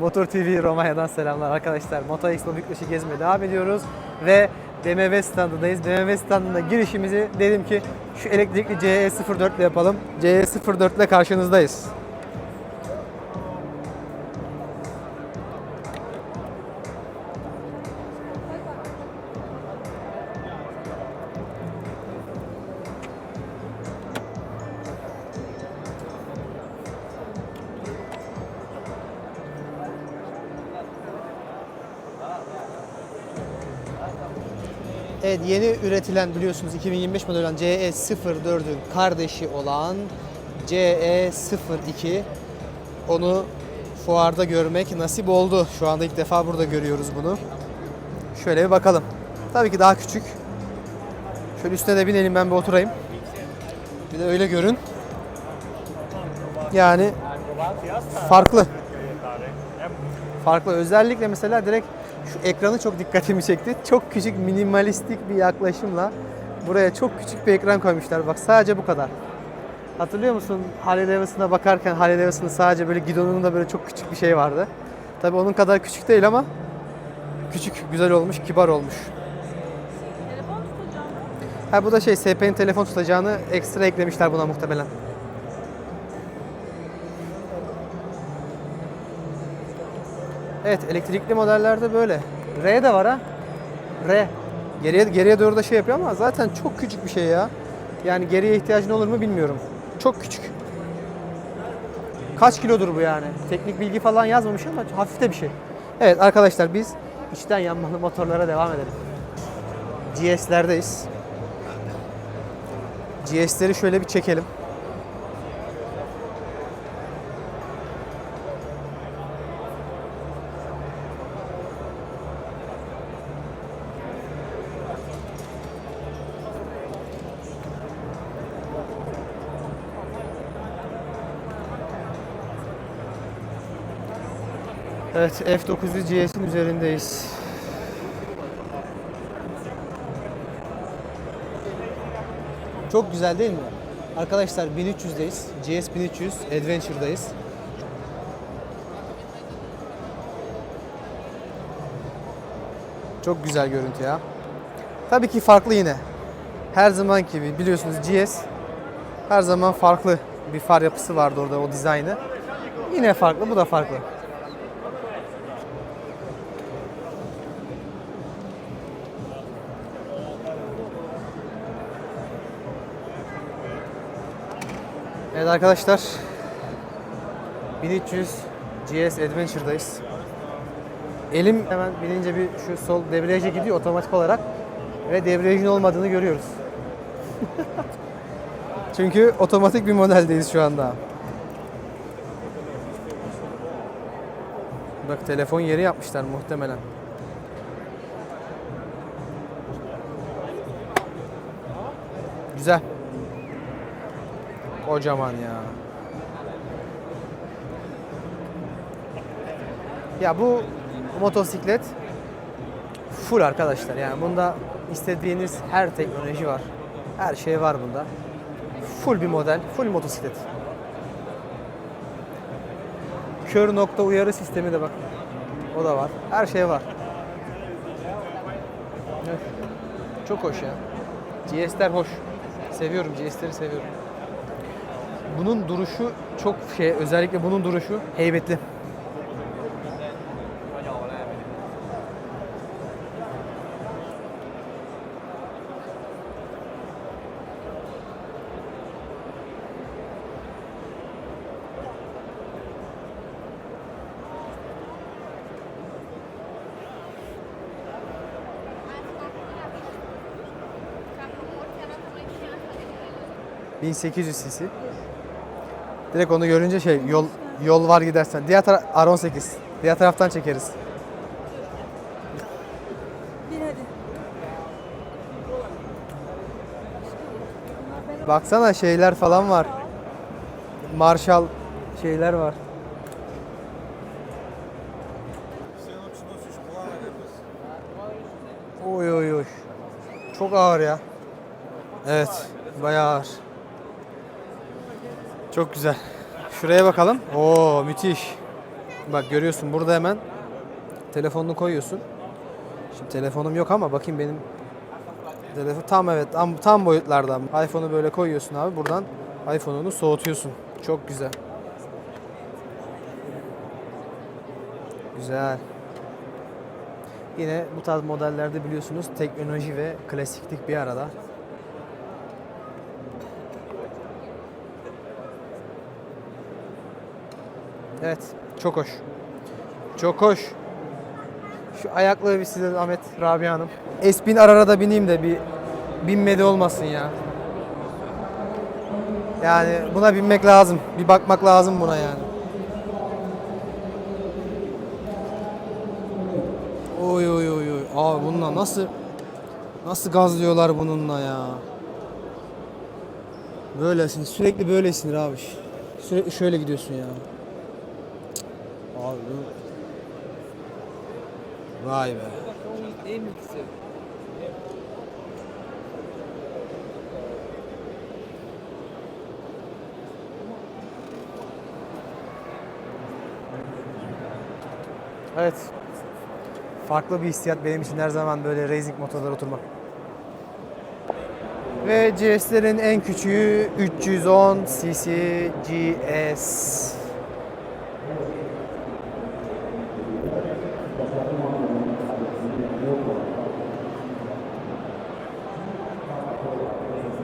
Motor TV Romanya'dan selamlar arkadaşlar. Motor Expo Bükreş'i gezmeye devam ediyoruz ve BMW standındayız. BMW standına girişimizi dedim ki şu elektrikli CE04 ile yapalım. CE04 ile karşınızdayız. Evet yeni üretilen biliyorsunuz 2025 model olan CE04'ün kardeşi olan CE02 onu fuarda görmek nasip oldu. Şu anda ilk defa burada görüyoruz bunu. Şöyle bir bakalım. Tabii ki daha küçük. Şöyle üstüne de binelim ben bir oturayım. Bir de öyle görün. Yani farklı. Farklı. Özellikle mesela direkt şu ekranı çok dikkatimi çekti. Çok küçük minimalistik bir yaklaşımla buraya çok küçük bir ekran koymuşlar. Bak sadece bu kadar. Hatırlıyor musun Harley Davidson'a bakarken Harley Davidson'ın sadece böyle gidonunda böyle çok küçük bir şey vardı. Tabii onun kadar küçük değil ama küçük, güzel olmuş, kibar olmuş. Ha bu da şey SP'nin telefon tutacağını ekstra eklemişler buna muhtemelen. Evet elektrikli modellerde böyle. R de var ha. R. Geriye geriye doğru da şey yapıyor ama zaten çok küçük bir şey ya. Yani geriye ihtiyacın olur mu bilmiyorum. Çok küçük. Kaç kilodur bu yani? Teknik bilgi falan yazmamış ama hafif de bir şey. Evet arkadaşlar biz içten yanmalı motorlara devam edelim. GS'lerdeyiz. GS'leri şöyle bir çekelim. Evet F900 GS'in üzerindeyiz. Çok güzel değil mi? Arkadaşlar 1300'deyiz. GS 1300 Adventure'dayız. Çok güzel görüntü ya. Tabii ki farklı yine. Her zaman gibi biliyorsunuz GS her zaman farklı bir far yapısı vardı orada o dizaynı. Yine farklı, bu da farklı. Evet arkadaşlar 1300 GS Adventure'dayız. Elim hemen binince bir şu sol debriyaja gidiyor otomatik olarak ve debriyajın olmadığını görüyoruz. Çünkü otomatik bir modeldeyiz şu anda. Bak telefon yeri yapmışlar muhtemelen. Güzel. Kocaman ya. Ya bu motosiklet full arkadaşlar. Yani bunda istediğiniz her teknoloji var. Her şey var bunda. Full bir model, full motosiklet. Kör nokta uyarı sistemi de bak. O da var. Her şey var. Evet. Çok hoş ya. GS'ler hoş. Seviyorum GS'leri seviyorum. Bunun duruşu çok şey, özellikle bunun duruşu heybetli. Sen 1800 cc. Direkt onu görünce şey yol yol var gidersen. Diğer taraf R18. Diğer taraftan çekeriz. Hadi. Baksana şeyler falan var. Marshall şeyler var. Oy oy oy. Çok ağır ya. Evet, bayağı ağır. Çok güzel. Şuraya bakalım. Oo, müthiş. Bak görüyorsun burada hemen telefonunu koyuyorsun. Şimdi telefonum yok ama bakayım benim telefon tam evet tam, tam boyutlardan. iPhone'u böyle koyuyorsun abi buradan iPhone'unu soğutuyorsun. Çok güzel. Güzel. Yine bu tarz modellerde biliyorsunuz teknoloji ve klasiklik bir arada. Evet, çok hoş. Çok hoş. Şu ayaklığı bir size Ahmet Rabia Hanım. S1000 arara da bineyim de bir binmedi olmasın ya. Yani buna binmek lazım. Bir bakmak lazım buna yani. Oy oy oy oy. Abi bununla nasıl nasıl gazlıyorlar bununla ya? Böylesin. Sürekli böylesindir abi. Sürekli şöyle gidiyorsun ya. Abi. Vay be. Evet. Farklı bir hissiyat benim için her zaman böyle racing motorlara oturmak. Ve GS'lerin en küçüğü 310 cc GS.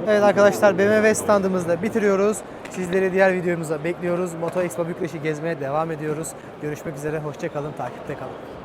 Evet arkadaşlar BMW standımızda bitiriyoruz. Sizleri diğer videomuza bekliyoruz. Moto Expo Bükreş'i gezmeye devam ediyoruz. Görüşmek üzere, hoşçakalın, takipte kalın.